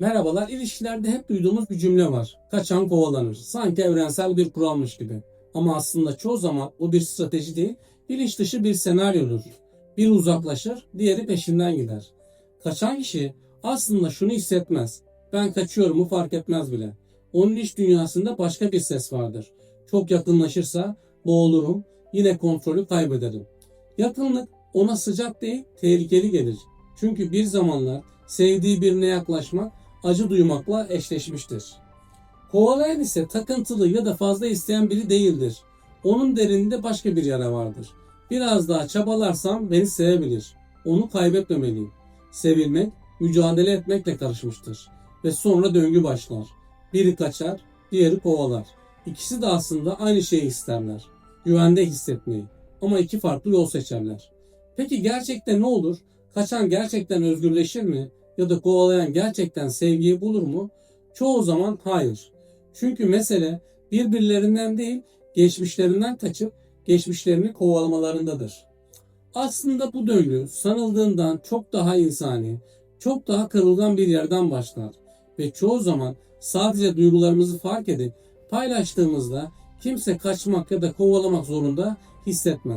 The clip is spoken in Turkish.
Merhabalar, ilişkilerde hep duyduğumuz bir cümle var. Kaçan kovalanır. Sanki evrensel bir kuralmış gibi. Ama aslında çoğu zaman bu bir strateji değil, bilinç dışı bir senaryodur. Biri uzaklaşır, diğeri peşinden gider. Kaçan kişi aslında şunu hissetmez. Ben kaçıyorumu fark etmez bile. Onun iç dünyasında başka bir ses vardır. Çok yakınlaşırsa boğulurum, yine kontrolü kaybederim. Yakınlık ona sıcak değil, tehlikeli gelir. Çünkü bir zamanlar sevdiği birine yaklaşmak acı duymakla eşleşmiştir. Kovalayan ise takıntılı ya da fazla isteyen biri değildir. Onun derininde başka bir yara vardır. Biraz daha çabalarsam beni sevebilir. Onu kaybetmemeliyim. Sevilmek, mücadele etmekle karışmıştır. Ve sonra döngü başlar. Biri kaçar, diğeri kovalar. İkisi de aslında aynı şeyi isterler. Güvende hissetmeyi. Ama iki farklı yol seçerler. Peki gerçekten ne olur? Kaçan gerçekten özgürleşir mi? Ya da kovalayan gerçekten sevgiyi bulur mu? Çoğu zaman hayır. Çünkü mesele birbirlerinden değil, geçmişlerinden kaçıp geçmişlerini kovalamalarındadır. Aslında bu döngü sanıldığından çok daha insani, çok daha kırılgan bir yerden başlar ve çoğu zaman sadece duygularımızı fark edip paylaştığımızda kimse kaçmak ya da kovalamak zorunda hissetmez.